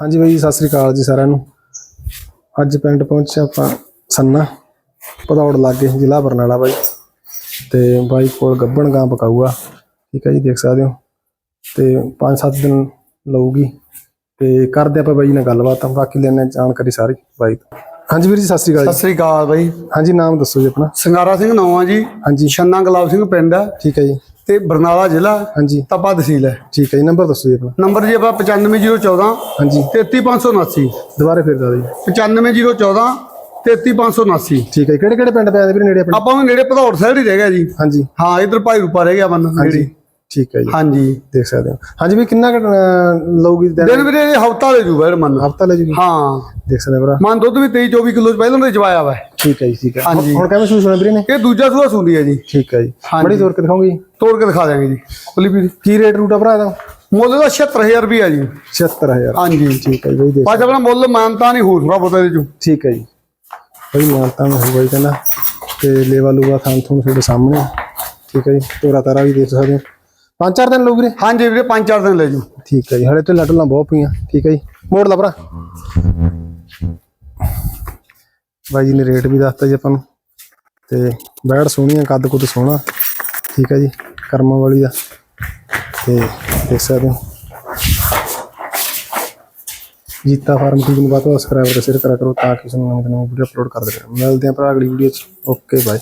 ਹਾਂਜੀ ਬਾਈ ਜੀ, ਸਤਿ ਸ੍ਰੀ ਅਕਾਲ ਜੀ ਸਾਰਿਆਂ ਨੂੰ। ਅੱਜ ਪਿੰਡ ਪਹੁੰਚੇ ਆਪਾਂ ਸੰਨਾ ਪਧੌੜ ਲਾਗੇ ਜ਼ਿਲ੍ਹਾ ਬਰਨਾਲਾ ਬਾਈ। ਤੇ ਬਾਈ ਕੋਲ ਗੱਬਣ ਗਾਂ ਪਕਾਊਗਾ। ਠੀਕ ਹੈ ਜੀ ਦੇਖ ਸਕਦੇ ਹੋ। ਤੇ 5-7 ਦਿਨ ਲਊਗੀ। ਤੇ ਕਰਦੇ ਆਪਾਂ ਬਾਈ ਨਾਲ ਗੱਲਬਾਤ ਬਾਕੀ ਲੈਣੇ ਜਾਣਕਾਰੀ ਸਾਰੀ ਬਾਈ ਤੋਂ। ਹਾਂਜੀ ਵੀਰ ਜੀ ਸਤਿ ਸ੍ਰੀ ਅਕਾਲ ਸਤਿ ਸ੍ਰੀ ਅਕਾਲ ਬਾਈ। ਹਾਂਜੀ ਨਾਮ ਦੱਸੋ ਜੀ ਆਪਣਾ। ਸੰਗਾਰਾ ਸਿੰਘ ਨਾਮ ਆ ਜੀ। ਹਾਂਜੀ। ਛੰਨਾ ਗੁਲਾਬ ਸਿੰਘ ਪਿੰਡ। ਹੈ ਠੀਕ ਹੈ ਜੀ। ਤੇ ਬਰਨਾਲਾ ਜ਼ਿਲ੍ਹਾ ਹਾਂਜੀ। ਤਪਾ ਤਹਿਸੀਲ ਹੈ। ਠੀਕ ਹੈ ਜੀ ਨੰਬਰ ਦੱਸੋ ਜੀ ਆਪਣਾ। ਨੰਬਰ ਜੀ ਆਪਣਾ 95014 ਹਾਂਜੀ। 33579 ਦੁਬਾਰਾ ਫਿਰ ਦੱਸੋ ਜੀ। 95014 33579 ਠੀਕ ਹੈ। ਕਿਹੜੇ ਕਿਹੜੇ ਪਿੰਡ ਆ ਵੀਰੇ ਨੇੜੇ ਆਪਣੇ? ਆਪਾਂ ਨੂੰ ਨੇੜੇ ਭਦੌੜ ਸਾਈਡ ਹੀ ਰਹਿ ਗਿਆ ਜੀ। ਹਾਂਜੀ। ਹਾਂ ਇਧਰ ਭਾਈ ਰੂਪਾ ਰਹਿ ਗਿਆ ਮਨ ਹਾਂਜੀ। ਠੀਕ ਹੈ ਜੀ। ਹਾਂਜੀ। ਦੇਖ ਸਕਦੇ ਹੋ। ਹਾਂਜੀ ਵੀ ਕਿੰਨਾ ਕੁ, ਅਹ, ਲਊਗੀ ਦਿਨ? ਵੀਰੇ ਹਫਤਾ ਲੈ ਜੂਗਾ ਮਨ ਹਫਤਾ ਲੈ ਜੂਗੀ? ਹਾਂ। ਦੇਖ ਸਕਦੇ ਹੋ ਭਰਾ। ਮਨ ਦੁੱਧ ਵੀ 23 24 ਕਿਲੋ ਪਹਿਲਾਂ ਦੇ ਜਵਾਇਆ ਵਾ। ਠੀਕ ਹੈ ਜੀ ਠੀਕ ਹੈ। ਹਾਂਜੀ। ਹੁਣ ਕਿਵੇਂ ਹੋਣਾ ਵੀਰੇ ਨੇ? ਇਹ ਦੂਜਾ ਸੂਆ ਸੁੰਦੀ ਹੈ ਜੀ। ਠੀਕ ਹੈ ਜੀ। ਹਾਂਜੀ। ਬੜੀ ਤੋਰ ਕੇ ਦਿਖਾਉਂਗੀ ਤੋੜ ਕੇ ਦਿਖਾ ਦਿਆਂਗੇ ਜੀ। ਖੁੱਲੀ ਵੀ ਕੀ ਰੇਟ ਰੂਟ ਆ ਭਰਾ ਦਾ ਮੁੱਲ ਦਾ 76000 ਰੁਪਏ ਜੀ। 76000 ਹਾਂਜੀ। ਠੀਕ ਹੈ ਜੀ ਬਈ ਦੇਖ 'ਚ ਆਪਣਾ ਮੁੱਲ ਮਾਨਤਾ ਨਹੀਂ ਹੋ ਥੋੜਾ ਬਹੁਤਾ ਇਹਦੇ ਚੋਂ। ਠੀਕ ਹੈ ਜੀ। ਬਈ ਮਾਨਤਾ ਨੂੰ ਹੋਊਗਾ ਜੀ ਕਹਿੰਦਾ। ਤੇ ਲੇਵਾ ਲੂਗਾ ਥਾਂ ਤੁਹਾਨੂੰ ਤੁਹਾਡੇ ਸਾਹਮਣੇ। ਠੀਕ ਹੈ ਜੀ। ਤੋਰਾ ਤਾਰਾ ਵੀ ਦੇਖ ਸਕਦੇ ਹੋ। ਪੰਜ ਚਾਰ ਦਿਨ ਲਊ ਵੀਰੇ? ਹਾਂਜੀ ਵੀਰੇ ਪੰਜ ਚਾਰ ਦਿਨ ਲੈ ਜੂ। ਠੀਕ ਹੈ ਜੀ ਹਲੇ ਤੇ ਲੱਟਲਾਂ ਬਹੁਤ ਪਈਆਂ। ਠੀਕ ਹੈ ਜੀ। ਮੋੜ ਲਾ ਭਰਾ। ਬਾਈ ਜੀ ਨੇ ਰੇਟ ਵੀ ਦੱਸਤਾ ਜੀ ਆਪਾਂ ਨੂੰ। ਤੇ ਬੈੜ ਸੋਹਣੀ ਆ ਕੱਦ ਕੁੱਦ ਸੋਹਣਾ। ਠੀਕ ਹੈ ਜੀ ਕਰਮਾਂ ਵਾਲੀ ਦਾ ਤੇ ਦੇਖ ਸਕਦੇ ਹੋ। ਜੀਤਾ ਫਾਰਮ ਟੀਵੀ ਨੂੰ ਬਾਤ ਸਬਸਕ੍ਰਾਈਬ ਤੇ ਸ਼ੇਅਰ ਕਰਾ ਕਰੋ ਤਾਂ ਕਿ ਤੁਹਾਨੂੰ ਨਵੀਂ ਨਵੀਂ ਵੀਡੀਓ ਅਪਲੋਡ ਕਰਦੇ ਰਹਾਂ ਮਿਲਦੇ ਹਾਂ ਭਰਾ ਅਗਲੀ ਵੀਡੀਓ 'ਚ। Okay bye.